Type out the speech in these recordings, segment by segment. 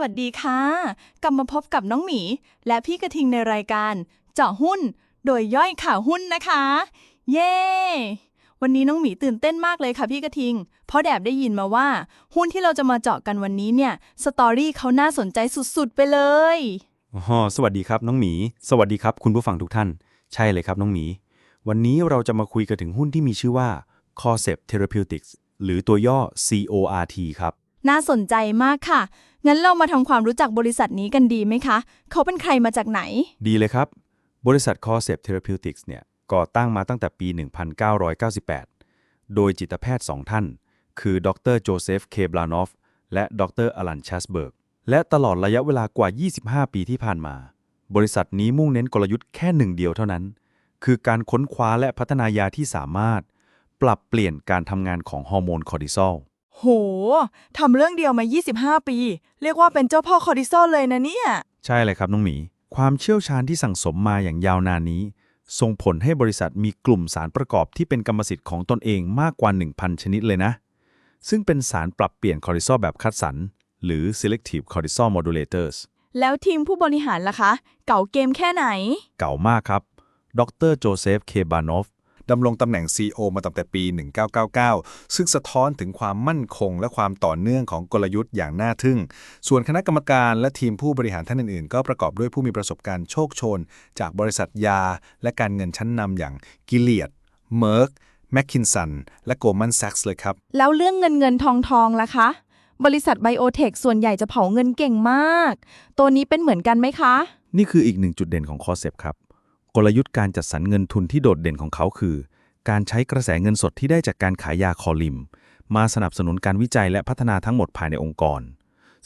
วัสดีค่ะ กลับมาพบกับน้องหมี และพี่กระทิงในรายการ เจาะหุ้น โดยย่อยข่าวหุ้นนะคะ เย้ วันนี้น้องหมีตื่นเต้นมากเลยค่ะพี่กระทิง เพราะแดบได้ยินมาว่า หุ้นที่เราจะมาเจาะกันวันนี้เนี่ยสตอรี่เขาน่าสนใจสุดๆไปเลยอ๋อสวัสดีครับน้องหมี สวัสดีครับคุณผู้ฟังทุกท่าน ใช่เลยครับน้องหมี วันนี้เราจะมาคุยกันถึงหุ้นที่มีชื่อว่า Corcept Therapeutics หรือตัวย่อ CORT ครับ น่าสนใจมากค่ะ งั้นเรามาทำความรู้จักบริษัทนี้กันดีไหมคะ เขาเป็นใครมาจากไหน ดีเลยครับ บริษัท Corcept Therapeutics เนี่ยก่อตั้งมาตั้งแต่ปี 1998 โดยจิตแพทย์ 2 ท่าน คือดรโจเซฟ เคบลานอฟ และดรอลันชัสเบิร์ก และตลอดระยะเวลากว่า 25 ปีที่ผ่านมา บริษัทนี้มุ่งเน้นกลยุทธ์แค่หนึ่งเดียวเท่านั้น คือการค้นคว้าและพัฒนายาที่สามารถ ปรับเปลี่ยนการทำงานของฮอร์โมนคอร์ติซอล โห ทำเรื่องเดียวมา 25 ปี เรียกว่าเป็นเจ้าพ่อคอร์ติซอลเลยนะเนี่ย ใช่เลยครับน้องหมี ความเชี่ยวชาญที่สั่งสมมาอย่างยาวนานนี้ ส่งผลให้บริษัทมีกลุ่มสารประกอบที่เป็นกรรมสิทธิ์ของตนเองมากกว่า 1,000 ชนิดเลยนะ ซึ่งเป็นสารปรับเปลี่ยนคอร์ติซอลแบบคัดสรร หรือ selective cortisol modulators แล้วทีมผู้บริหารล่ะคะ เก่าเกมแค่ไหน เก่ามากครับ ดรโจเซฟ เคบานอฟ ดำรงตำแหน่ง CEO มาตั้งแต่ปี 1999 ซึ่งสะท้อนถึงความมั่นคงและความต่อเนื่องของกลยุทธ์อย่างน่าทึ่ง ส่วนคณะกรรมการและทีมผู้บริหารท่านอื่น ๆ ก็ประกอบด้วยผู้มีประสบการณ์โชคโชน จากบริษัทยา และการเงินชั้นนำอย่างกิเลียดเมอร์กแมคคินสันและโกลมันแซกซ์เลยครับ แล้วเรื่องเงินเงินทองทองล่ะคะ บริษัทไบโอเทคส่วนใหญ่จะเผาเงินเก่งมาก ตัวนี้เป็นเหมือนกันไหมคะ นี่คืออีกหนึ่งจุดเด่นของคอเซปครับ กลยุทธ์การจัดสรรเงินทุนที่โดดเด่นของเขาคือ การใช้กระแสเงินสดที่ได้จากการขายยาคอลิม มาสนับสนุนการวิจัยและพัฒนาทั้งหมดภายในองค์กร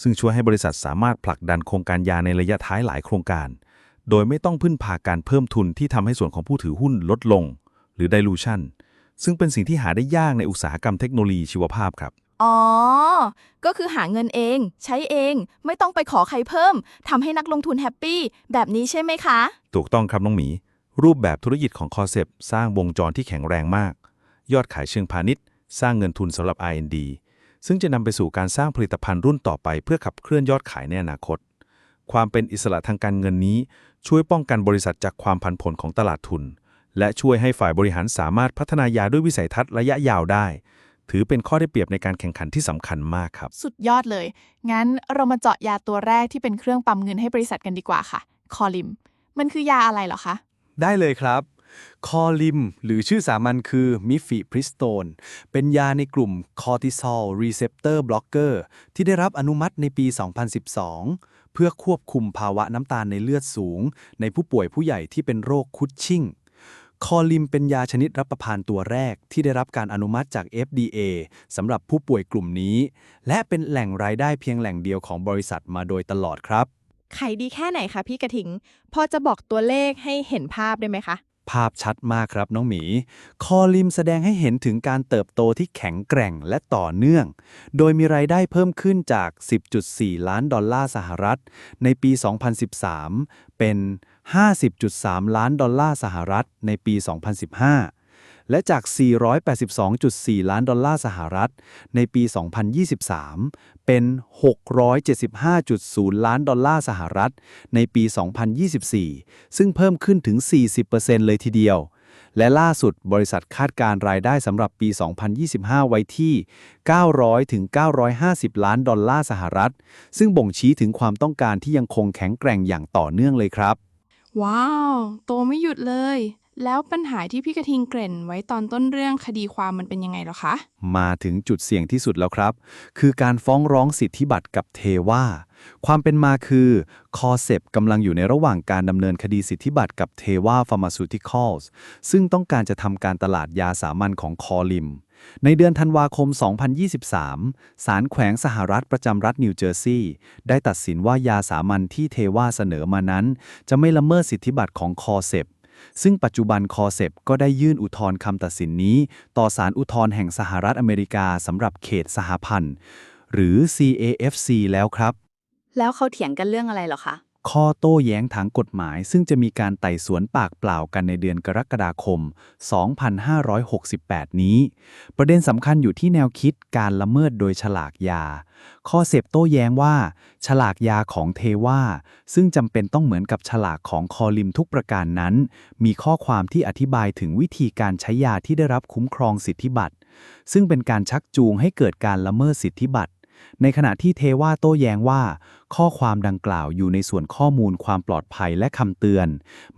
ซึ่งช่วยให้บริษัทสามารถผลักดันโครงการยาในระยะท้ายหลายโครงการ โดยไม่ต้องพึ่งพาการเพิ่มทุนที่ทำให้ส่วนของผู้ถือหุ้นลดลง หรือ dilution ซึ่งเป็นสิ่งที่หาได้ยากในอุตสาหกรรมเทคโนโลยีชีวภาพครับ อ๋อ ก็คือหาเงินเอง ใช้เอง ไม่ต้องไปขอใครเพิ่มทำให้นักลงทุนแฮปปี้แบบนี้ใช่ไหมคะ ถูกต้องครับน้องหมี รูปแบบธุรกิจของคอเซปสร้างวงจรที่แข็งแรงมาก ยอดขายเชิงพาณิชย์ สร้างเงินทุนสำหรับ R&D ซึ่งจะนำไปสู่การสร้างผลิตภัณฑ์รุ่นต่อไป เพื่อขับเคลื่อนยอดขายในอนาคต ความเป็นอิสระทางการเงินนี้ ช่วยป้องกันบริษัทจากความผันผวนของตลาดทุน และช่วยให้ฝ่ายบริหารสามารถพัฒนายาด้วยวิสัยทัศน์ระยะยาวได้ ถือเป็นข้อได้เปรียบในการแข่งขันที่สำคัญมากครับ สุดยอดเลย งั้นเรามาเจาะยาตัวแรกที่เป็นเครื่องปั๊มเงินให้บริษัทกันดีกว่าค่ะ คอลิม มันคือยาอะไรเหรอคะ ได้เลยครับ คอลิม หรือชื่อสามัญคือมิฟิพริสโตน เป็นยาในกลุ่มคอร์ติซอลรีเซปเตอร์บล็อกเกอร์ที่ได้รับอนุมัติในปี 2012 เพื่อควบคุมภาวะน้ำตาลในเลือดสูง ในผู้ป่วยผู้ใหญ่ที่เป็นโรคคุชชิ่ง คอลิมเป็นยาชนิดรับประทานตัวแรกที่ได้รับการอนุมัติจาก FDA สำหรับผู้ป่วยกลุ่มนี้ และเป็นแหล่งรายได้เพียงแหล่งเดียวของบริษัทมาโดยตลอดครับ ขายดีแค่ไหนคะพี่กระทิง พอจะบอกตัวเลขให้เห็นภาพได้ไหมคะ ภาพชัดมากครับน้องหมี คอลิมแสดงให้เห็นถึงการเติบโตที่แข็งแกร่งและต่อเนื่อง โดยมีรายได้เพิ่มขึ้นจาก 10.4 ล้านดอลลาร์สหรัฐ ในปี 2013 เป็น 50.3 ล้านดอลลาร์สหรัฐในปี 2015 และจาก 482.4 ล้านดอลลาร์สหรัฐในปี 2023 เป็น 675.0 ล้านดอลลาร์สหรัฐในปี 2024 ซึ่งเพิ่มขึ้นถึง 40%เลยทีเดียวและล่าสุดบริษัทคาดการรายได้สำหรับปี 2025 ไว้ที่ 900 ถึง 950 ล้านดอลลาร์สหรัฐ ซึ่งบ่งชี้ถึงความต้องการที่ยังคงแข็งแกร่งอย่างต่อเนื่องเลยครับ ว้าว โตไม่หยุดเลย แล้วปัญหาที่พี่กระทิงเกริ่นไว้ตอนต้นเรื่องคดีความมันเป็นยังไงหรอคะ มาถึงจุดเสี่ยงที่สุดแล้วครับ คือการฟ้องร้องสิทธิบัตรกับเทว่า ความเป็นมาคือคอเซปกำลังอยู่ในระหว่างการดำเนินคดีสิทธิบัตรกับเทวาฟาร์มาซูติคอลส์ซึ่งต้องการจะทำการตลาดยาสามัญของคอลิม ในเดือนธันวาคม 2023 ศาลแขวงสหรัฐประจำรัฐนิวเจอร์ซีย์ได้ตัดสินว่ายาสามัญที่เทวาเสนอมานั้น จะไม่ละเมิดสิทธิบัตรของคอเซปซึ่งปัจจุบันคอเซปก็ได้ยื่นอุทธรณ์คำตัดสินนี้ ต่อศาลอุทธรณ์แห่งสหรัฐอเมริกาสำหรับเขตสหพันธ์หรือ CAFC แล้วครับ แล้วเขาเถียงกันเรื่องอะไรเหรอคะ ข้อโต้แย้งทางกฎหมาย ซึ่งจะมีการไต่สวนปากเปล่ากันในเดือนกรกฎาคม 2568 นี้ ประเด็นสำคัญอยู่ที่แนวคิดการละเมิดโดยฉลากยา ข้อเสพโต้แย้งว่า ฉลากยาของเทว่า ซึ่งจำเป็นต้องเหมือนกับฉลากของคอลิมทุกประการนั้น มีข้อความที่อธิบายถึงวิธีการใช้ยาที่ได้รับคุ้มครองสิทธิบัตรซึ่งเป็นการชักจูงให้เกิดการละเมิดสิทธิบัตร ในขณะที่เทว่าโต้แย้งว่า ข้อความดังกล่าวอยู่ในส่วนข้อมูลความปลอดภัยและคำเตือน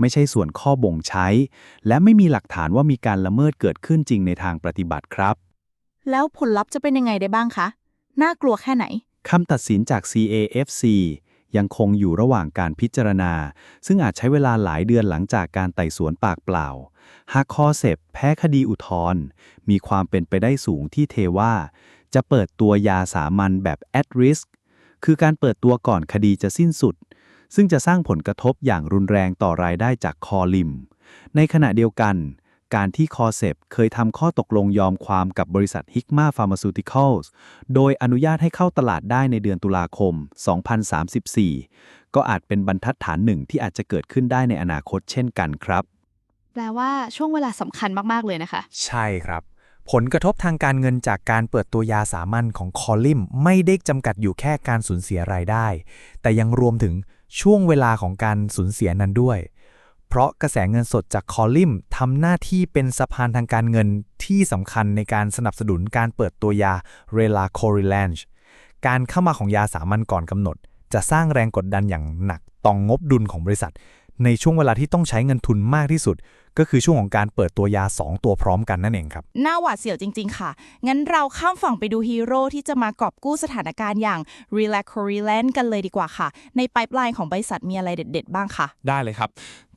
ไม่ใช่ส่วนข้อบ่งใช้ และไม่มีหลักฐานว่ามีการละเมิดเกิดขึ้นจริงในทางปฏิบัติครับ แล้วผลลัพธ์จะเป็นยังไงได้บ้างคะ น่ากลัวแค่ไหน คำตัดสินจาก CAFC ยังคงอยู่ระหว่างการพิจารณา ซึ่งอาจใช้เวลาหลายเดือนหลังจากการไต่สวนปากเปล่า หากคอเซปแพ้คดีอุทธรณ์มีความเป็นไปได้สูงที่เทว่า จะเปิดตัวยาสามัญแบบ at risk คือการเปิดตัวก่อนคดีจะสิ้นสุด ซึ่งจะสร้างผลกระทบอย่างรุนแรงต่อรายได้จากคอลิม ในขณะเดียวกัน การที่คอเซปเคยทำข้อตกลงยอมความกับบริษัท Hikma Pharmaceuticals โดยอนุญาตให้เข้าตลาดได้ในเดือนตุลาคม 2034 ก็อาจเป็นบรรทัดฐานหนึ่งที่อาจจะเกิดขึ้นได้ในอนาคตเช่นกันครับ แปลว่าช่วงเวลาสำคัญมาก ๆ เลยนะคะ ใช่ครับ ผลกระทบทางการเงินจากการเปิดตัวยาสามัญของคอลิมไม่ได้จำกัดอยู่แค่การสูญเสียรายได้ แต่ยังรวมถึงช่วงเวลาของการสูญเสียนั้นด้วย เพราะกระแสเงินสดจากคอลิมทำหน้าที่เป็นสะพานทางการเงินที่สำคัญในการสนับสนุนการเปิดตัวยาเรลาโคริแลนจ์การเข้ามาของยาสามัญก่อนกำหนด จะสร้างแรงกดดันอย่างหนักต่องงบดุลของบริษัท ในช่วงเวลาที่ต้องใช้เงินทุนมากที่สุด ก็คือช่วงของการเปิดตัวยา 2 ตัวพร้อมกันนั่นเองครับหน้าหวาดเสียวจริง ๆ ค่ะ งั้นเราข้ามฝั่งไปดูฮีโร่ที่จะมากอบกู้สถานการณ์อย่าง r e l a c o r i l a n d กันเลยดีกว่าค่ะ ในไ i ป์ไลน์ของบริษัทมีอะไรเด็ด ๆ บ้างคะได้เลยครับ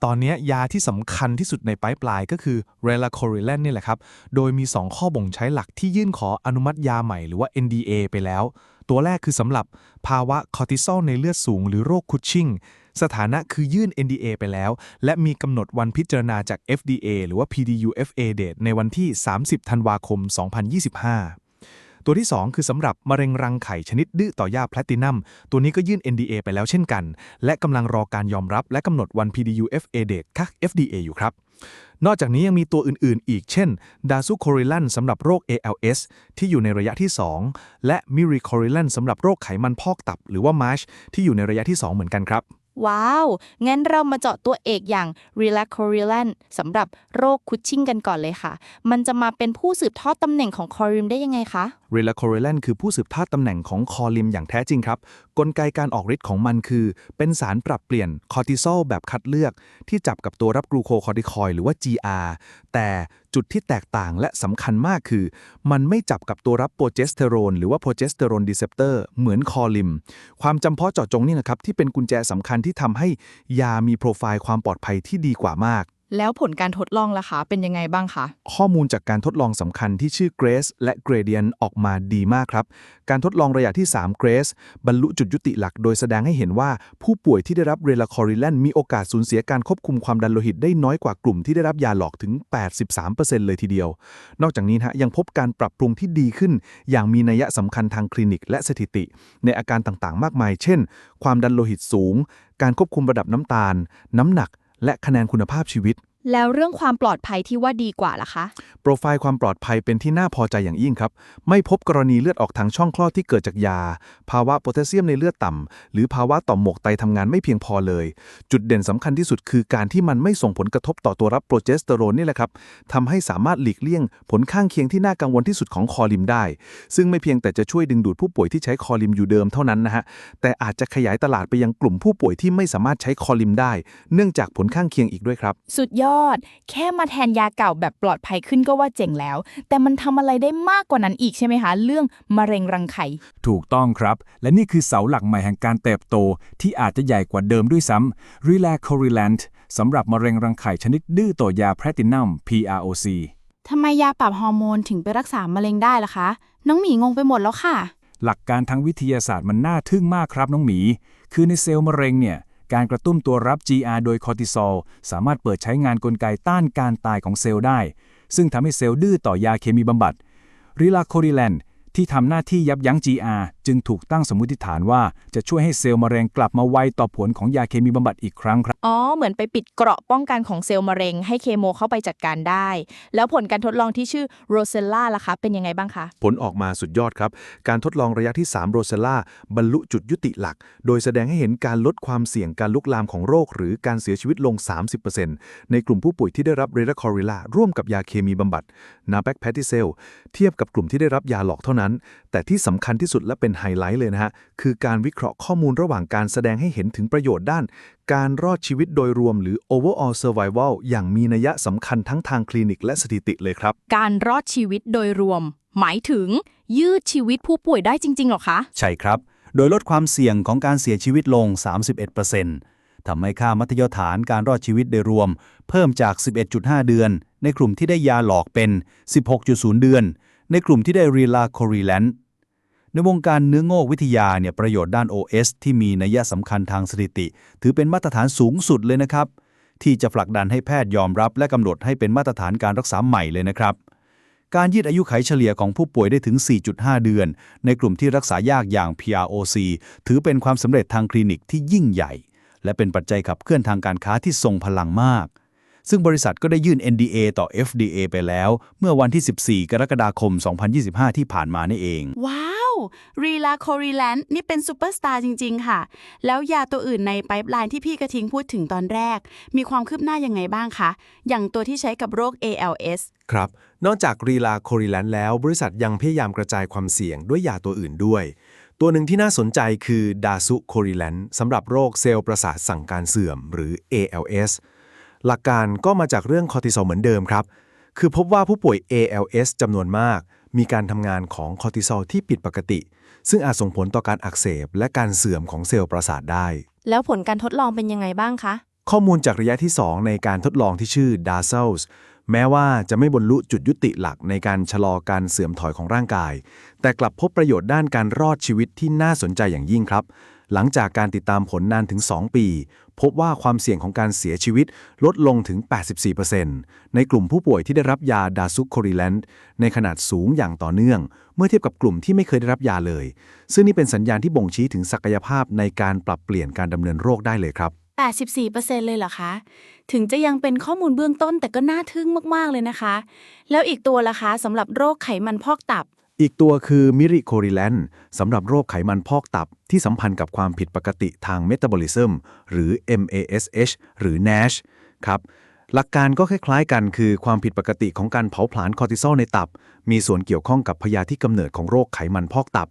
ตอนนี้ยาที่สำคัญที่สุดในไ i ป์ไลน์ก็คือ r e l a c o r i l a n นี่แหละครับ โดยมี 2 ข้อบ่งใช้หลักที่ยื่นขออนุมัติยาใหม่หรือว่า NDA ไปแล้ว ตัวแรกคือสำหรับภาวะคอร์ติซอลในเลือดสูง หรือโรคคุชชิง สถานะคือยื่น NDA ไปแล้ว และมีกำหนดวันพิจารณาจาก FDA หรือว่า PDUFA date ในวันที่ 30 ธันวาคม 2025ตัวที่ 2 คือสำหรับมะเร็งรังไข่ชนิดดื้อต่อยาแพลตินัม ตัวนี้ก็ยื่น NDA ไปแล้วเช่นกัน และกำลังรอการยอมรับและกำหนดวัน PDUFA date ค่ะ FDA อยู่ครับ นอกจากนี้ยังมีตัวอื่น ๆ อีก เช่นดาซูโคริลันสำหรับโรค ALS ที่อยู่ในระยะที่ 2 และมิริโคริลันสำหรับโรคไขมันพอกตับ หรือว่า MASH ที่อยู่ในระยะที่ 2 เหมือนกันครับ ว้าว งั้นเรามาเจาะตัวเอกอย่าง r e l a c o r i l a n สำหรับโรคคุชชิ่งกันก่อนเลยค่ะ มันจะมาเป็นผู้สืบทอดตำแหน่งของคอริมได้ยังไงคะ เรลาโคเรลันคือผู้สืบทอดตำแหน่งของคอลิมอย่างแท้จริงครับ กลไกการออกฤทธิ์ของมันคือ เป็นสารปรับเปลี่ยนคอร์ติซอลแบบคัดเลือก ที่จับกับตัวรับกลูโคคอร์ติคอยหรือว่า GR แต่จุดที่แตกต่างและสำคัญมากคือ มันไม่จับกับตัวรับโปรเจสเตอโรนหรือว่าโปรเจสเตอโรนดีเซปเตอร์เหมือนคอลิม ความจำเพาะเจาะจงนี่นะครับที่เป็นกุญแจสำคัญที่ทำให้ยามีโปรไฟล์ความปลอดภัยที่ดีกว่ามาก แล้วผลการทดลองล่ะคะเป็นยังไงบ้างคะ ข้อมูลจากการทดลองสำคัญที่ชื่อ Grace และ Gradient ออกมาดีมากครับ การทดลองระยะที่ 3 Grace บรรลุจุดยุติหลักโดยแสดงให้เห็นว่า ผู้ป่วยที่ได้รับเรลาคอริแลนมีโอกาสสูญเสียการควบคุมความดันโลหิตได้น้อยกว่ากลุ่มที่ได้รับยาหลอกถึง 83%เลยทีเดียว นอกจากนี้ฮะยังพบการปรับปรุงที่ดีขึ้น อย่างมีนัยสำคัญทางคลินิกและสถิติ ในอาการต่างๆ มากมาย เช่น ความดันโลหิตสูง การควบคุมระดับน้ำตาล น้ำหนัก และคะแนนคุณภาพชีวิต แล้วเรื่องความปลอดภัยที่ว่าดีกว่าล่ะคะ โปรไฟล์ความปลอดภัยเป็นที่น่าพอใจอย่างยิ่งครับ ไม่พบกรณีเลือดออกทางช่องคลอดที่เกิดจากยา ภาวะโพแทสเซียมในเลือดต่ำ หรือภาวะต่อมหมวกไตทำงานไม่เพียงพอเลย จุดเด่นสำคัญที่สุดคือการที่มันไม่ส่งผลกระทบต่อตัวรับโปรเจสเตอโรนนี่แหละครับทำให้สามารถหลีกเลี่ยง ผลข้างเคียงที่น่ากังวลที่สุดของคอลิมได้ ซึ่งไม่เพียงแต่จะช่วยดึงดูดผู้ป่วยที่ใช้คอลิมอยู่เดิมเท่านั้นนะฮะ แต่อาจจะขยายตลาดไปยังกลุ่มผู้ป่วยที่ไม่สามารถใช้คอลิมได้ เนื่องจากผลข้างเคียงอีกด้วยครับ สุดยอดแค่มาแทนยาเก่าแบบปลอดภัยขึ้นก็ว่าเจ๋งแล้ว แต่มันทำอะไรได้มากกว่านั้นอีกใช่ไหมคะ เรื่องมะเร็งรังไข่ ถูกต้องครับ และนี่คือเสาหลักใหม่แห่งการเติบโต ที่อาจจะใหญ่กว่าเดิมด้วยซ้ำ r e l a c o r i l a n t สำหรับมะเร็งรังไข่ชนิดดื้อต่อยาแพลตินัม PROC ทำไมยาปรับฮอร์โมนถึงไปรักษามะเร็งได้ล่ะคะ น้องหมีงงไปหมดแล้วค่ะ หลักการทางวิทยาศาสตร์มันน่าทึ่งมากครับน้องหมี คือในเซลล์มะเร็งเนี่ย การกระตุ้นตัวรับ GR โดยคอร์ติซอลสามารถเปิดใช้งานกลไกต้านการตายของเซลล์ได้ ซึ่งทำให้เซลล์ดื้อต่อยาเคมีบำบัดริลาโคริแลน ที่ทำหน้าที่ยับยั้ง GR จึงถูกตั้งสมมติฐานว่าจะช่วยให้เซลล์มะเร็งกลับมาไวต่อผลของยาเคมีบำบัดอีกครั้งครับ อ๋อ เหมือนไปปิดเกราะป้องกันของเซลล์มะเร็งให้เคโมเข้าไปจัดการได้ แล้วผลการทดลองที่ชื่อโรเซลล่าล่ะคะ เป็นยังไงบ้างคะ ผลออกมาสุดยอดครับ การทดลองระยะที่ 3 โรเซลล่าบรรลุจุดยุติหลัก โดยแสดงให้เห็นการลดความเสี่ยงการลุกลามของโรค หรือการเสียชีวิตลง 30%ในกลุ่มผู้ป่วยที่ได้รับเรดาคอริลาร่วมกับยาเคมีบำบัดนาแบคแพทิเซลเทียบกับกลุ่มที่ได้รับยาหลอกเท่านั้นแต่ที่สำคัญที่สุดและเป็นไฮไลท์เลยนะฮะ คือการวิเคราะห์ข้อมูลระหว่างการแสดงให้เห็นถึงประโยชน์ด้าน การรอดชีวิตโดยรวมหรือ overall survival อย่างมีนัยสำคัญทั้งทางคลินิกและสถิติเลยครับ การรอดชีวิตโดยรวม หมายถึง ยืดชีวิตผู้ป่วยได้จริงๆหรอคะ ใช่ครับ โดยลดความเสี่ยงของการเสียชีวิตลง 31%ทำให้ค่ามัธยฐานการรอดชีวิตโดยรวม เพิ่มจาก 11.5 เดือน ในกลุ่มที่ได้ยาหลอกเป็น 16.0 เดือน ในกลุ่มที่ได้รีลาโครีแลนในวงการเนื้อโงอกวิทยาเนี่ยประโยชน์ด้าน OS ที่มีนัยสำคัญทางสถิติ ถือเป็นมาตรฐานสูงสุดเลยนะครับ ที่จะผลักดันให้แพทย์ยอมรับ และกำหนดให้เป็นมาตรฐานการรักษาใหม่เลยนะครับ การยืดอายุไขเฉลี่ยของผู้ป่วยได้ถึง 4.5 เดือน ในกลุ่มที่รักษายากอย่าง PROC ถือเป็นความสำเร็จทางคลินิกที่ยิ่งใหญ่ และเป็นปัจจัยขับเคลื่อนทางการค้าที่ทรงพลังมาก ซึ่งบริษัทก็ได้ยื่น NDA ต่อ FDA ไปแล้ว เมื่อวันที่ 14 กรกฎาคม 2025 ที่ผ่านมานี่เอง ว้าว รีลาโครีแลนด์นี่เป็นซูเปอร์สตาร์จริง ๆ ค่ะ แล้วยาตัวอื่นในไ i ป์ไลน์ที่พี่กระทิงพูดถึงตอนแรก มีความคืบหน้ายังไงบ้างคะ อย่างตัวที่ใช้กับโรค ALS ครับ นอกจากรีลาโคริแลนแล้ว บริษัทยังพยายามกระจายความเสี่ยงด้วยยาตัวอื่นด้วย ตัวหนึ่งที่น่าสนใจคือดาซุโคริแลนสำหรับโรคเซลล์ประสาทสั่งการเสื่อมหรือ ALS หลักการก็มาจากเรื่องคอร์ติซอลเหมือนเดิมครับ คือพบว่าผู้ป่วย ALS จำนวนมาก มีการทำงานของคอร์ติซอลที่ผิดปกติ ซึ่งอาจส่งผลต่อการอักเสบ และการเสื่อมของเซลล์ประสาทได้ แล้วผลการทดลองเป็นยังไงบ้างคะ ข้อมูลจากระยะที่ 2 ในการทดลองที่ชื่อ d a r c e l s แม้ว่าจะไม่บรรลุจุดยุติหลักในการชะลอการเสื่อมถอยของร่างกาย แต่กลับพบประโยชน์ด้านการรอดชีวิตที่น่าสนใจอย่างยิ่งครับ หลังจากการติดตามผลนานถึง 2 ปี พบว่าความเสี่ยงของการเสียชีวิตลดลงถึง 84%ในกลุ่มผู้ป่วยที่ได้รับยาดาซุโคริแลนในขนาดสูงอย่างต่อเนื่อง เมื่อเทียบกับกลุ่มที่ไม่เคยได้รับยาเลย ซึ่งนี่เป็นสัญญาณที่บ่งชี้ถึงศักยภาพในการปรับเปลี่ยนการดำเนินโรคได้เลยครับ 84%เลยเหรอคะ ถึงจะยังเป็นข้อมูลเบื้องต้นแต่ก็น่าทึ่งมาก ๆ เลยนะคะ แล้วอีกตัวล่ะคะสำหรับโรคไขมันพอกตับ อีกตัวคือมิริโคริแลนสำหรับโรคไขมันพอกตับที่สัมพันธ์กับความผิดปกติทางเมตาบอลิซึมหรือ MASH หรือ NASH ครับหลักการก็คล้ายๆกันคือความผิดปกติของการเผาผลาญคอร์ติซอลในตับ มีส่วนเกี่ยวข้องกับพยาธิกำเนิดของโรคไขมันพอกตับ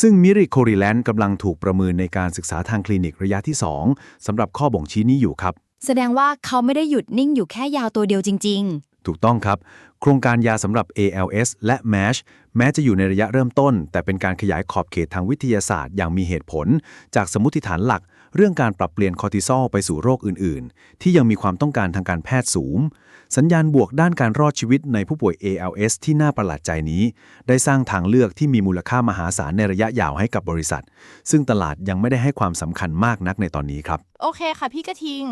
ซึ่งมิริโคริแลนกำลังถูกประเมินในการศึกษาทางคลินิกระยะที่ 2สำหรับข้อบ่งชี้นี้อยู่ครับ แสดงว่าเขาไม่ได้หยุดนิ่งอยู่แค่ยาวตัวเดียวจริง ถูกต้องครับ โครงการยาสำหรับ ALS และ MASH แม้จะอยู่ในระยะเริ่มต้น แต่เป็นการขยายขอบเขตทางวิทยาศาสตร์อย่างมีเหตุผล จากสมมติฐานหลัก เรื่องการปรับเปลี่ยนคอร์ติซอลไปสู่โรคอื่น ๆ ที่ยังมีความต้องการทางการแพทย์สูง สัญญาณบวกด้านการรอดชีวิตในผู้ป่วย ALS ที่น่าประหลาดใจนี้ ได้สร้างทางเลือกที่มีมูลค่ามหาศาลในระยะยาวให้กับบริษัท ซึ่งตลาดยังไม่ได้ให้ความสำคัญมากนักในตอนนี้ครับ โอเคค่ะพี่กระทิง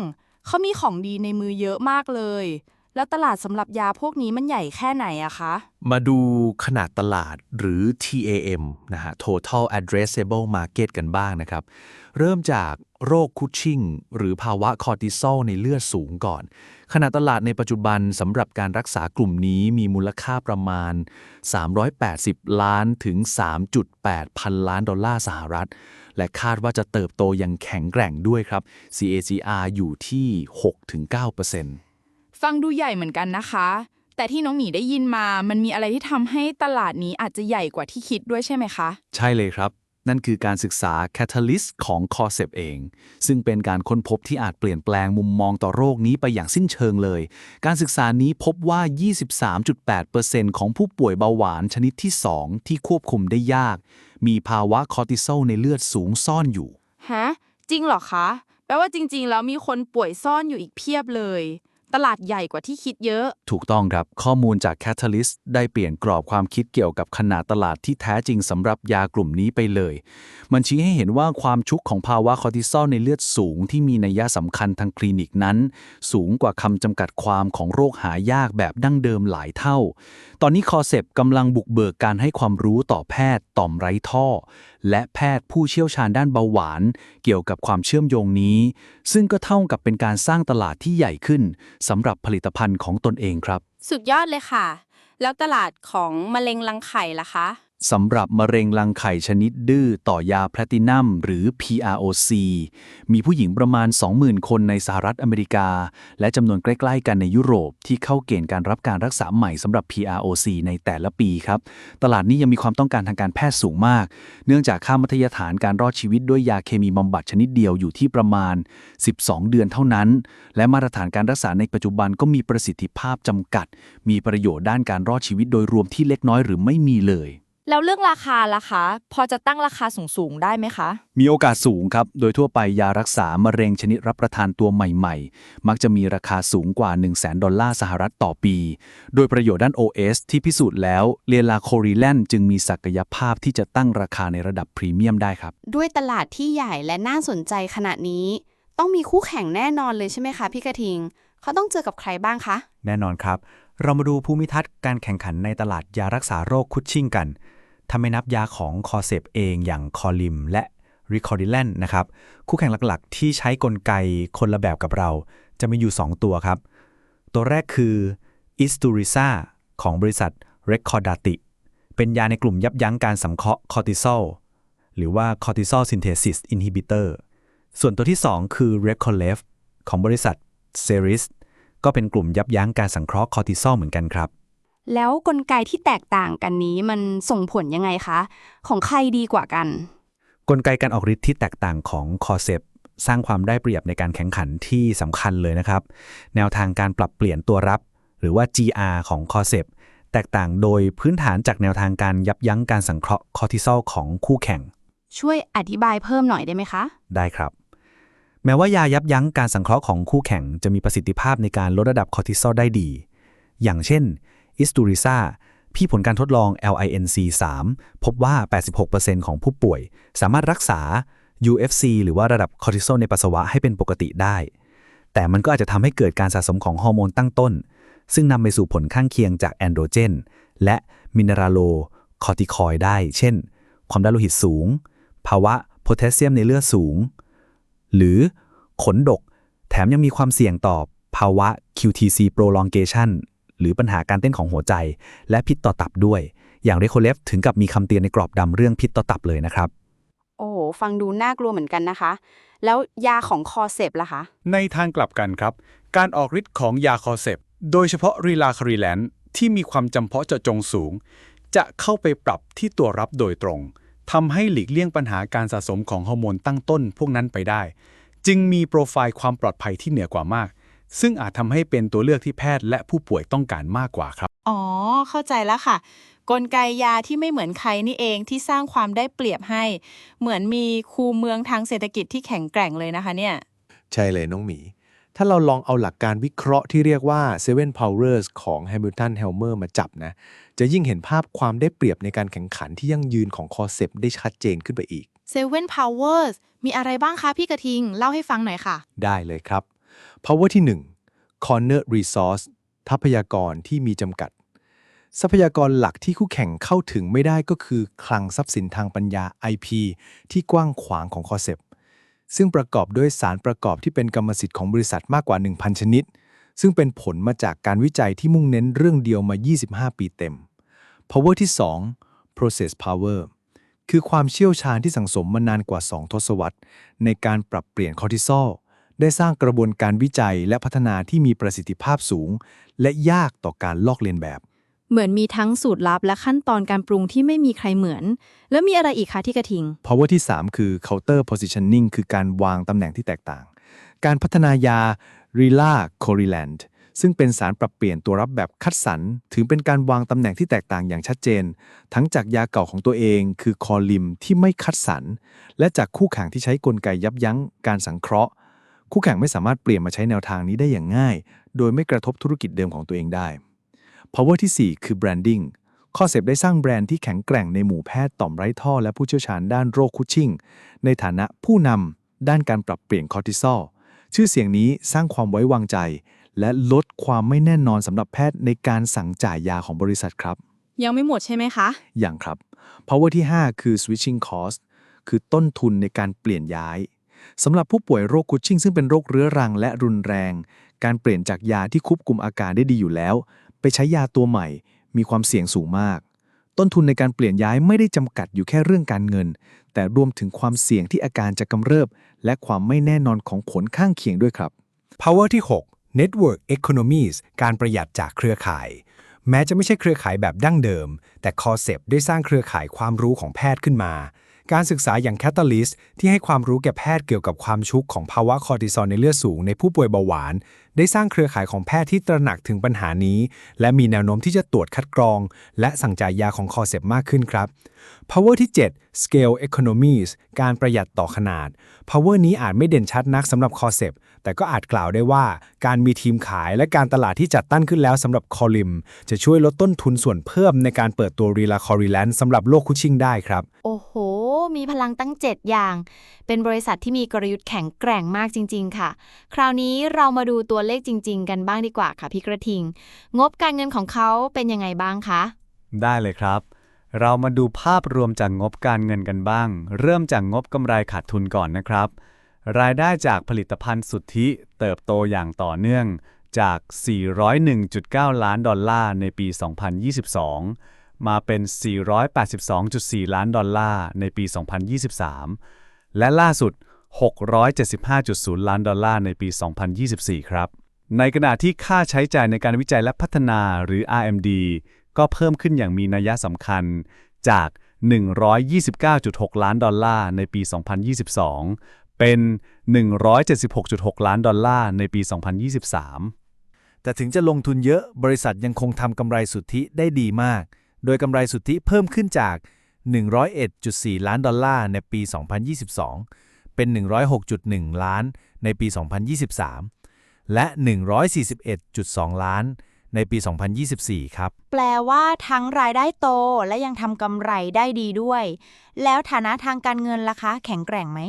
เขามีของดีในมือเยอะมากเลย แล้วตลาดสำหรับยาพวกนี้มันใหญ่แค่ไหนอะคะ มาดูขนาดตลาดหรือ TAM นะฮะ Total Addressable Market กันบ้างนะครับ เริ่มจากโรคคุชชิงหรือภาวะคอร์ติซอลในเลือดสูงก่อน ขนาดตลาดในปัจจุบันสำหรับการรักษากลุ่มนี้มีมูลค่าประมาณ 380 ล้านถึง 3.8 พันล้านดอลลาร์สหรัฐ และคาดว่าจะเติบโตอย่างแข็งแกร่งด้วยครับ CAGR อยู่ที่ 6-9% ฟังดูใหญ่เหมือนกันนะคะ แต่ที่น้องหมีได้ยินมามันมีอะไรที่ทำให้ตลาดนี้อาจจะใหญ่กว่าที่คิดด้วยใช่ไหมคะ ใช่เลยครับ นั่นคือการศึกษา Catalyst ของ c o r c e p เอง ซึ่งเป็นการค้นพบที่อาจเปลี่ยนแปลงมุมมองต่อโรคนี้ไปอย่างสิ้นเชิงเลย การศึกษานี้พบว่า 23.8%ของผู้ป่วยเบาหวานชนิดที่ 2 ที่ควบคุมได้ยาก มีภาวะคอร์ติซอลในเลือดสูงซ่อนอยู่ ฮะ จริงเหรอคะ แปลว่าจริงๆ แล้วมีคนป่วยซ่อนอยู่อีกเพียบเลย ตลาดใหญ่กว่าที่คิดเยอะ ถูกต้องครับ ข้อมูลจาก Catalyst ได้เปลี่ยนกรอบความคิดเกี่ยวกับขนาดตลาดที่แท้จริงสำหรับยากลุ่มนี้ไปเลย มันชี้ให้เห็นว่าความชุกของภาวะคอร์ติซอลในเลือดสูงที่มีนัยยะสำคัญทางคลินิกนั้น สูงกว่าคำจำกัดความของโรคหายากแบบดั้งเดิมหลายเท่า ตอนนี้คอเซปกำลังบุกเบิกการให้ความรู้ต่อแพทย์ต่อมไร้ท่อ และแพทย์ผู้เชี่ยวชาญด้านเบาหวาน เกี่ยวกับความเชื่อมโยงนี้ ซึ่งก็เท่ากับเป็นการสร้างตลาดที่ใหญ่ขึ้นสำหรับผลิตภัณฑ์ของตนเองครับ สุดยอดเลยค่ะ แล้วตลาดของมะเร็งรังไข่ล่ะคะ สำหรับมะเร็งรังไข่ชนิดดื้อต่อยาแพลตินัมหรือ PROC มีผู้หญิงประมาณ 20,000 คนในสหรัฐอเมริกา และจำนวนใกล้ ๆ กันในยุโรป ที่เข้าเกณฑ์การรับการรักษาใหม่สำหรับ PROC ในแต่ละปีครับ ตลาดนี้ยังมีความต้องการทางการแพทย์สูงมาก เนื่องจากค่ามัธยฐานการรอดชีวิตด้วยยาเคมีบำบัดชนิดเดียวอยู่ที่ประมาณ 12 เดือนเท่านั้น และมาตรฐานการรักษาในปัจจุบันก็มีประสิทธิภาพจำกัด มีประโยชน์ด้านการรอดชีวิตโดยรวมที่เล็กน้อยหรือไม่มีเลย แล้วเรื่องราคาล่ะคะ พอจะตั้งราคาสูงๆ ได้ไหมคะ มีโอกาสสูงครับ โดยทั่วไปยารักษามะเร็งชนิดรับประทานตัวใหม่ๆ มักจะมีราคาสูงกว่า 1 0 0 0 0แดอลลาร์สหรัฐต่อปี โดยประโยชน์ด้าน OS ที่พิสูจน์แล้ว เลียลาโครีแลนจึงมีศักยภาพที่จะตั้งราคาในระดับพรีเมียมได้ครับ ด้วยตลาดที่ใหญ่และน่าสนใจขนาดนี้ ต้องมีคู่แข่งแน่นอนเลยใช่ไหมคะพี่กระทิง เขาต้องเจอกับใครบ้างคะ แน่นอนครับ เรามาดูภูมิทัศน์การแข่งขันในตลาดยารักษาโรคคุชชิ่งกัน ถ้าไม่นับยาของคอเซปเองอย่างคอลิมและริคอริแลนนะครับ คู่แข่งหลักๆ ที่ใช้กลไกคนละแบบกับเรา จะมีอยู่ 2 ตัวครับ ตัวแรกคืออิสตูริซาของบริษัท r e c o r d a t i เป็นยาในกลุ่มยับยั้งการสังเคราะห์คอร์ติซอลหรือว่าคอร์ติซอลซินเทซิสอินฮิบิเตอร์ส่วนตัวที่ 2 คือ r e c o l e v ของบริษัท c e r i s ก็เป็นกลุ่มยับยั้งการสังเคราะห์คอร์ติซอลเหมือนกันครับ แล้วกลไกที่แตกต่างกันนี้มันส่งผลยังไงคะ ของใครดีกว่ากัน กลไกการออกฤทธิ์ที่แตกต่างของคอเซปสร้างความได้เปรียบในการแข่งขันที่สำคัญเลยนะครับ แนวทางการปรับเปลี่ยนตัวรับ หรือว่า GR ของคอเซปแตกต่างโดยพื้นฐานจากแนวทางการยับยั้งการสังเคราะห์คอร์ติซอลของคู่แข่ง ช่วยอธิบายเพิ่มหน่อยได้ไหมคะ ได้ครับ แม้ว่ายายับยั้งการสังเคราะห์ของคู่แข่งจะมีประสิทธิภาพในการลดระดับคอร์ติซอลได้ดี อย่างเช่น อิสตูริซาพี่ผลการทดลอง LINC 3 พบว่า 86%ของผู้ป่วย สามารถรักษา UFC หรือว่าระดับคอร์ติซอลในปัสสาวะให้เป็นปกติได้ แต่มันก็อาจจะทำให้เกิดการสะสมของฮอร์โมนตั้งต้น ซึ่งนำไปสู่ผลข้างเคียงจากแอนโดรเจน และมินเนราโลคอร์ติคอยได้ เช่น ความดันโลหิตสูง ภาวะโพแทสเซียมในเลือดสูง หรือขนดก แถมยังมีความเสี่ยงต่อภาวะ QTC prolongation หรือปัญหาการเต้นของหัวใจ และพิษต่อตับด้วย อย่างเรโคเลฟถึงกับมีคำเตือนในกรอบดำเรื่องพิษต่อตับเลยนะครับ โอ้โหฟังดูน่ากลัวเหมือนกันนะคะ แล้วยาของคอเซปล่ะคะ ในทางกลับกันครับ การออกฤทธิ์ของยาคอเซปโดยเฉพาะรีลาคารีแลนที่มีความจำเพาะเจาะจงสูง จะเข้าไปปรับที่ตัวรับโดยตรงทำให้หลีกเลี่ยงปัญหาการสะสมของฮอร์โมนตั้งต้นพวกนั้นไปได้ จึงมีโปรไฟล์ความปลอดภัยที่เหนือกว่ามาก ซึ่งอาจทำให้เป็นตัวเลือกที่แพทย์และผู้ป่วยต้องการมากกว่าครับ อ๋อ เข้าใจแล้วค่ะ กลไกยาที่ไม่เหมือนใครนี่เองที่สร้างความได้เปรียบให้ เหมือนมีคูเมืองทางเศรษฐกิจที่แข็งแกร่งเลยนะคะเนี่ย ใช่เลยน้องหมี ถ้าเราลองเอาหลักการวิเคราะห์ที่เรียกว่า Seven Powers ของ Hamilton Helmer มาจับนะ จะยิ่งเห็นภาพความได้เปรียบในการแข่งขันที่ยั่งยืนของคอเซปได้ชัดเจนขึ้นไปอีก Seven Powers มีอะไรบ้างคะพี่กระทิง เล่าให้ฟังหน่อยค่ะ ได้เลยครับ Power ที่ 1 Corner Resource ทรัพยากรที่มีจำกัด ทรัพยากรหลักที่คู่แข่งเข้าถึงไม่ได้ก็คือ คลังทรัพย์สินทางปัญญา IP ที่กว้างขวางของคอเซปซึ่งประกอบด้วยสารประกอบที่เป็นกรรมสิทธิ์ของบริษัทมากกว่า 1,000 ชนิด ซึ่งเป็นผลมาจากการวิจัยที่มุ่งเน้นเรื่องเดียวมา 25 ปีเต็ม Power ที่ 2 Process Power คือความเชี่ยวชาญที่สังสมมานานกว่า 2 ทศวรรษ ในการปรับเปลี่ยนคอร์ติซอล ได้สร้างกระบวนการวิจัยและพัฒนาที่มีประสิทธิภาพสูง และยากต่อการลอกเลียนแบบ เหมือนมีทั้งสูตรลับและขั้นตอนการปรุงที่ไม่มีใครเหมือน แล้วมีอะไรอีกคะที่กระทิง Power ที่ 3 คือ Counter Positioning คือการวางตำแหน่งที่แตกต่าง การพัฒนายา r e l a c o r i l a n d ซึ่งเป็นสารปรับเปลี่ยนตัวรับแบบคัดสรรถือเป็นการวางตำแหน่งที่แตกต่างอย่างชัดเจน ทั้งจากยาเก่าของตัวเอง คือคอลิมที่ไม่คัดสรรและจากคู่แข่งที่ใช้กลไกยับยั้งการสังเคราะห์ คู่แข่งไม่สามารถเปลี่ยนมาใช้แนวทางนี้ได้อย่างง่าย โดยไม่กระทบธุรกิจเดิมของตัวเองได้ power ที่ 4 คือ branding คอนเซปต์ได้สร้างแบรนด์ที่แข็งแกร่งในหมู่แพทย์ต่อมไร้ท่อ และผู้เชี่ยวชาญด้านโรคคุชชิ่ง ในฐานะผู้นำด้านการปรับเปลี่ยนคอร์ติซอลชื่อเสียงนี้สร้างความไว้วางใจ และลดความไม่แน่นอนสำหรับแพทย์ในการสั่งจ่ายยาของบริษัทครับ ยังไม่หมดใช่ไหมคะอย่างครับ power ที่ 5 คือ switching cost คือต้นทุนในการเปลี่ยนย้าย สำหรับผู้ป่วยโรคคุชชิ่งซึ่งเป็นโรคเรื้อรังและรุนแรง การเปลี่ยนจากยาที่ควบคุมอาการได้ดีอยู่แล้ว ไปใช้ยาตัวใหม่ มีความเสี่ยงสูงมาก ต้นทุนในการเปลี่ยนย้ายไม่ได้จำกัดอยู่แค่เรื่องการเงิน แต่รวมถึงความเสี่ยงที่อาการจะกำเริบ และความไม่แน่นอนของผลข้างเคียงด้วยครับ Power ที่ 6 Network Economies การประหยัดจากเครือข่าย แม้จะไม่ใช่เครือข่ายแบบดั้งเดิม แต่คอเซปได้สร้างเครือข่ายความรู้ของแพทย์ขึ้นมา การศึกษาอย่าง Catalyst ที่ให้ความรู้แก่แพทย์เกี่ยวกับความชุกของภาวะคอร์ติซอลในเลือดสูงในผู้ป่วยเบาหวาน ได้สร้างเครือข่ายของแพทย์ที่ตระหนักถึงปัญหานี้ และมีแนวโน้มที่จะตรวจคัดกรอง และสั่งจ่ายยาของคอเซปมากขึ้นครับ Power ที่ 7 Scale Economies การประหยัดต่อขนาด Power นี้อาจไม่เด่นชัดนักสำหรับคอเซปแต่ก็อาจกล่าวได้ว่า การมีทีมขายและการตลาดที่จัดตั้งขึ้นแล้วสำหรับคอลิม จะช่วยลดต้นทุนส่วนเพิ่มในการเปิดตัวรีลาคอริแลนสำหรับโลกคุชชิ่งได้ครับ โอ้โห มีพลังตั้ง 7 อย่าง เป็นบริษัทที่มีกลยุทธ์แข็งแกร่งมากจริง ๆ ค่ะ คราวนี้เรามาดูตัวเลขจริง ๆ กันบ้างดีกว่าค่ะพี่กระทิง งบการเงินของเขาเป็นยังไงบ้างคะ ได้เลยครับ เรามาดูภาพรวมจากงบการเงินกันบ้าง เริ่มจากงบกำไรขาดทุนก่อนนะครับ รายได้จากผลิตภัณฑ์สุทธิเติบโตอย่างต่อเนื่องจาก 401.9 ล้านดอลลาร์ในปี 2022 มาเป็น 482.4 ล้านดอลลาร์ในปี 2023 และล่าสุด 675.0 ล้านดอลลาร์ในปี 2024 ครับ ในขณะที่ค่าใช้จ่ายในการวิจัยและพัฒนาหรือ R&D ก็เพิ่มขึ้นอย่างมีนัยสำคัญจาก 129.6 ล้านดอลลาร์ในปี 2022 เป็น 176.6 ล้านดอลลาร์ในปี 2023แต่ถึงจะลงทุนเยอะบริษัทยังคงทำกำไรสุทธิได้ดีมาก โดยกำไรสุทธิเพิ่มขึ้นจาก 101.4 ล้านดอลลาร์ในปี 2022 เป็น 106.1 ล้านในปี 2023 และ 141.2 ล้านในปี 2024 ครับ แปลว่าทั้งรายได้โตและยังทำกำไรได้ดีด้วย แล้วฐานะทางการเงินล่ะคะ แข็งแกร่งไหม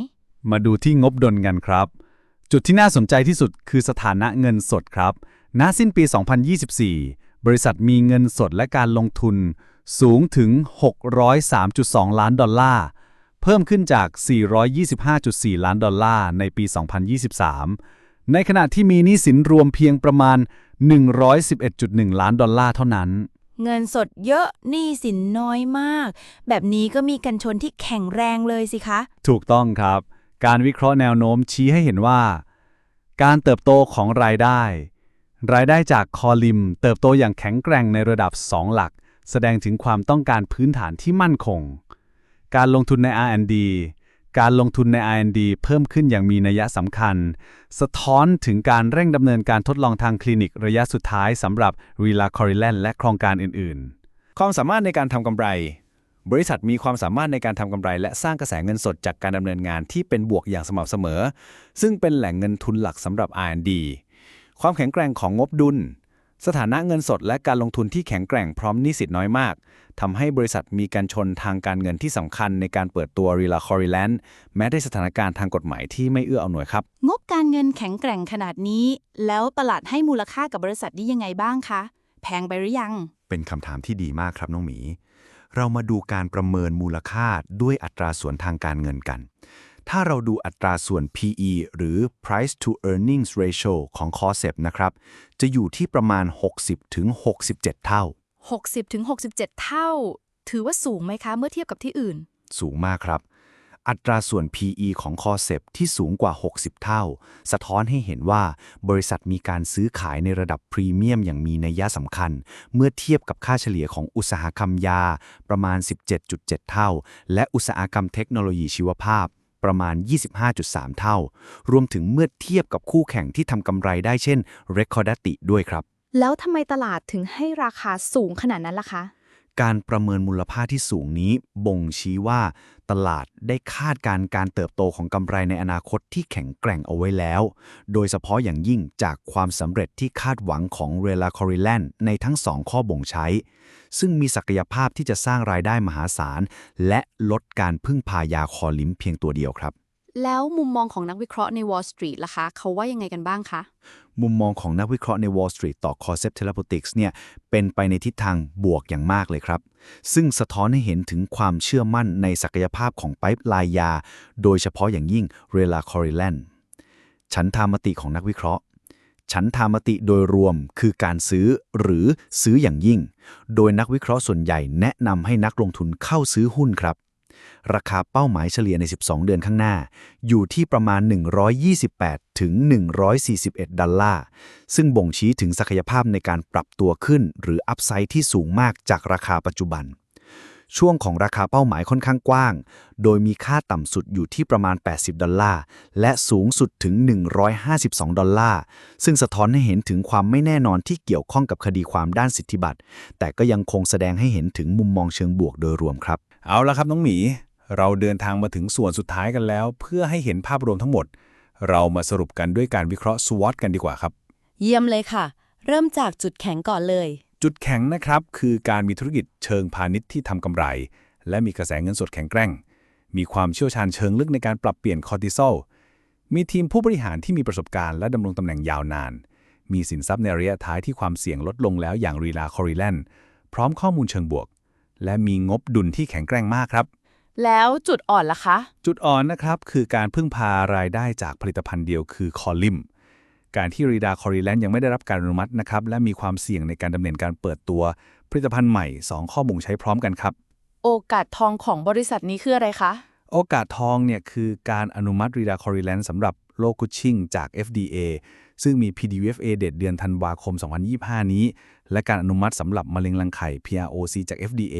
มาดูที่งบดุลกันครับ จุดที่น่าสนใจที่สุดคือสถานะเงินสดครับ ณ สิ้นปี 2024 บริษัทมีเงินสดและการลงทุนสูงถึง 603.2 ล้านดอลลาร์ เพิ่มขึ้นจาก 425.4 ล้านดอลลาร์ในปี 2023 ในขณะที่มีหนี้สินรวมเพียงประมาณ 111.1 ล้านดอลลาร์เท่านั้น เงินสดเยอะหนี้สินน้อยมาก แบบนี้ก็มีกันชนที่แข็งแรงเลยสิคะ ถูกต้องครับ การวิเคราะห์แนวโน้มชี้ให้เห็นว่า การเติบโตของรายได้ รายได้จากคอลิม เติบโตอย่างแข็งแกร่งในระดับ 2 หลัก แสดงถึงความต้องการพื้นฐานที่มั่นคง การลงทุนใน R&D การลงทุนใน R&D เพิ่มขึ้นอย่างมีนัยสำคัญ สะท้อนถึงการเร่งดำเนินการทดลองทางคลินิกระยะสุดท้ายสำหรับ r e l a c o r i l a n และโครงการอื่น ๆ ความสามารถในการทำกำไร บริษัทมีความสามารถในการทำกำไร และสร้างกระแสเงินสดจากการดำเนินงานที่เป็นบวกอย่างสม่ำเสมอ ซึ่งเป็นแหล่งเงินทุนหลักสำหรับ R&D ความแข็งแกร่งของงบดุล สถานะเงินสดและการลงทุนที่แข็งแกร่งพร้อมหนี้สินน้อยมากทำให้บริษัทมีการชนทางการเงินที่สำคัญในการเปิดตัว r e l a c o r i l a n แม้ในสถานการณ์ทางกฎหมายที่ไม่เอื้ออำนวยครับ งบการเงินแข็งแกร่งขนาดนี้ แล้วตลาดให้มูลค่ากับบริษัทนี้ยังไงบ้างคะ แพงไปหรือยัง เป็นคำถามที่ดีมากครับน้องหมี เรามาดูการประเมินมูลค่าด้วยอัตราส่วนทางการเงินกัน ถ้าเราดูอัตราส่วน PE หรือ Price to Earnings Ratio ของ c o s e p นะครับ จะอยู่ที่ประมาณ 60-67เท่า 60-67เท่า ถือว่าสูงไหมคะเมื่อเทียบกับที่อื่น สูงมากครับ อัตราส่วน PE ของ c o s e p ที่สูงกว่า 60 เท่า สะท้อนให้เห็นว่าบริษัทมีการซื้อขายในระดับพรีเมียมอย่างมีนัยสำคัญ เมื่อเทียบกับค่าเฉลี่ยของอุตสาหกรรมยา ประมาณ 17.7 เท่า และอุตสาหกรรมเทคโนโลยีชีวภาพ ประมาณ 25.3 เท่า รวมถึงเมื่อเทียบกับคู่แข่งที่ทำกำไรได้เช่น r e c o r d a t i ด้วยครับ แล้วทำไมตลาดถึงให้ราคาสูงขนาดนั้นล่ะคะ การประเมินมูลค่าที่สูงนี้ บ่งชี้ว่า ตลาดได้คาดการณ์การเติบโตของกำไรในอนาคตที่แข็งแกร่งเอาไว้แล้ว โดยเฉพาะอย่างยิ่งจากความสำเร็จที่คาดหวังของเรลาคอริแลนในทั้งสองข้อบ่งใช้ ซึ่งมีศักยภาพที่จะสร้างรายได้มหาศาล และลดการพึ่งพายาคอลิมเพียงตัวเดียวครับ แล้วมุมมองของนักวิเคราะห์ใน Wall Street ล่ะคะ เขาว่ายังไงกันบ้างคะ มุมมองของนักวิเคราะห์ใน Wall Street ต่อ Concept Therapeutics เนี่ยเป็นไปในทิศทางบวกอย่างมากเลยครับ ซึ่งสะท้อนให้เห็นถึงความเชื่อมั่นในศักยภาพของไพป์ลน์ยา โดยเฉพาะอย่างยิ่งเรลาคอริแลนฉันทามติของนักวิเคราะห์ฉันทามติโดยรวมคือการซื้อหรือซื้ออย่างยิ่ง โดยนักวิเคราะห์ส่วนใหญ่แนะนำให้นักลงทุนเข้าซื้อหุ้นครับ ราคาเป้าหมายเฉลี่ยใน 12 เดือนข้างหน้า อยู่ที่ประมาณ 128 ถึง 141 ดอลลาร์ ซึ่งบ่งชี้ถึงศักยภาพในการปรับตัวขึ้น หรืออัพไซด์ที่สูงมากจากราคาปัจจุบัน ช่วงของราคาเป้าหมายค่อนข้างกว้าง โดยมีค่าต่ำสุดอยู่ที่ประมาณ 80 ดอลลาร์ และสูงสุดถึง 152 ดอลลาร์ ซึ่งสะท้อนให้เห็นถึงความไม่แน่นอนที่เกี่ยวข้องกับคดีความด้านสิทธิบัตร แต่ก็ยังคงแสดงให้เห็นถึงมุมมองเชิงบวกโดยรวมครับ เอาละครับน้องหมี เราเดินทางมาถึงส่วนสุดท้ายกันแล้ว เพื่อให้เห็นภาพรวมทั้งหมด เรามาสรุปกันด้วยการวิเคราะห์ SWOT กันดีกว่าครับ เยี่ยมเลยค่ะ เริ่มจากจุดแข็งก่อนเลย จุดแข็งนะครับ คือการมีธุรกิจเชิงพาณิชย์ที่ทำกำไร และมีกระแสเงินสดแข็งแกร่ง มีความเชี่ยวชาญเชิงลึกในการปรับเปลี่ยนคอร์ติซอลมีทีมผู้บริหารที่มีประสบการณ์และดำรงตำแหน่งยาวนาน มีสินทรัพย์ในระยะท้ายที่ความเสี่ยงลดลงแล้วอย่างรีลาคอริแลนพร้อมข้อมูลเชิงบวก และมีงบดุลที่แข็งแกร่งมากครับ แล้วจุดอ่อนล่ะคะ จุดอ่อนนะครับคือการพึ่งพารายได้จากผลิตภัณฑ์เดียวคือคอลิมการที่รีดาคอริแลนยังไม่ได้รับการอนุมัตินะครับและมีความเสี่ยงในการดำเนินการเปิดตัวผลิตภัณฑ์ใหม่ 2 ข้อบ่งใช้พร้อมกันครับ โอกาสทองของบริษัทนี้คืออะไรคะ โอกาสทองเนี่ยคือการอนุมัติรีดาคอริแลนสำหรับโลกุชชิ่งจาก FDA ซึ่งมี PDUFA เดทเดือนธันวาคม 2025 นี้ และการอนุมัติสำหรับมะเร็งรังไข่ PROC จาก FDA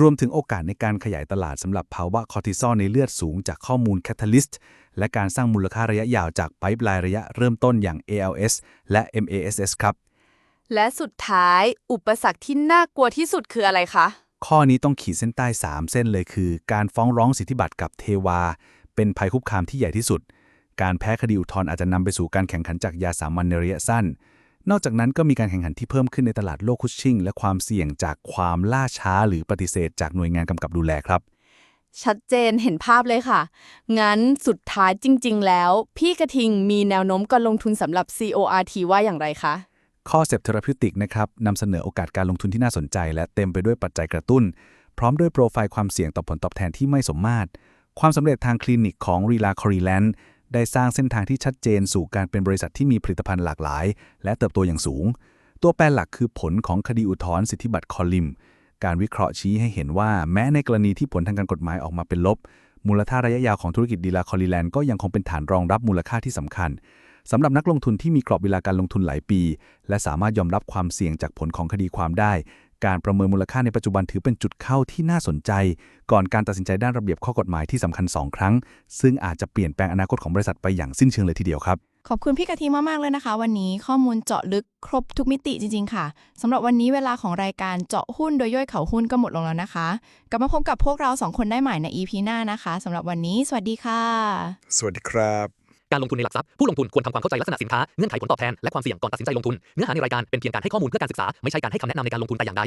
รวมถึงโอกาสในการขยายตลาดสำหรับภาวะคอร์ติซอลในเลือดสูงจากข้อมูล Catalyst และการสร้างมูลค่าระยะยาวจากไพป์ไลน์ระยะเริ่มต้นอย่าง ALS และ MASS ครับ และสุดท้าย อุปสรรคที่น่ากลัวที่สุดคืออะไรคะ ข้อนี้ต้องขีดเส้นใต้ 3 เส้นเลยคือ การฟ้องร้องสิทธิบัตรกับเทวา เป็นภัยคุกคามที่ใหญ่ที่สุด การแพ้คดีอุทธรณ์อาจจะนำไปสู่การแข่งขันจากยาสามัญในระยะสั้น นอกจากนั้นก็มีการแข่งขันที่เพิ่มขึ้นในตลาดโลกคุชชิ่ง และความเสี่ยงจากความล่าช้าหรือปฏิเสธจากหน่วยงานกำกับดูแลครับ ชัดเจนเห็นภาพเลยค่ะ งั้นสุดท้ายจริง ๆ แล้ว พี่กระทิงมีแนวโน้มการลงทุนสำหรับ CORT ว่าอย่างไรคะข้อเซปเทอราพิวติกนะครับนำเสนอโอกาสการลงทุนที่น่าสนใจ และเต็มไปด้วยปัจจัยกระตุ้น พร้อมด้วยโปรไฟล์ความเสี่ยงต่อผลตอบแทนที่ไม่สมมาตร ความสำเร็จทางคลินิกของรีลาคอรีแลน ได้สร้างเส้นทางที่ชัดเจนสู่การเป็นบริษัทที่มีผลิตภัณฑ์หลากหลาย และเติบโตอย่างสูง ตัวแปรหลักคือผลของคดีอุทธรณ์สิทธิบัตรคอลิม การวิเคราะห์ชี้ให้เห็นว่าแม้ในกรณีที่ผลทางการกฎหมายออกมาเป็นลบ มูลค่าระยะยาวของธุรกิจดีลาคอรีแลนก็ยังคงเป็นฐานรองรับมูลค่าที่สำคัญสำหรับนักลงทุนที่มีกรอบเวลาการลงทุนหลายปี และสามารถยอมรับความเสี่ยงจากผลของคดีความได้ การประเมินมูลค่าในปัจจุบันถือเป็นจุดเข้าที่น่าสนใจ ก่อนการตัดสินใจด้านระเบียบข้อกฎหมายที่สำคัญ 2 ครั้ง ซึ่งอาจจะเปลี่ยนแปลงอนาคตของบริษัทไปอย่างสิ้นเชิงเลยทีเดียวครับ ขอบคุณพี่กะทิมากๆเลยนะคะ วันนี้ข้อมูลเจาะลึกครบทุกมิติจริง ๆ ค่ะสำหรับวันนี้เวลาของรายการเจาะหุ้นโดยย่อยเขาหุ้นก็หมดลงแล้วนะคะ กลับมาพบกับพวกเราสองคนได้ใหม่ใน EP หน้านะคะสำหรับวันนี้ สวัสดีค่ะ สวัสดีครับ การลงทุนในหลักทรัพย์ผู้ลงทุนควรทำความเข้าใจลักษณะสินค้าเงื่อนไขผลตอบแทนและความเสี่ยงก่อนตัดสินใจลงทุนเนื้อหาในรายการเป็นเพียงการให้ข้อมูลเพื่อการศึกษาไม่ใช่การให้คำแนะนำในการลงทุนแต่อย่างใด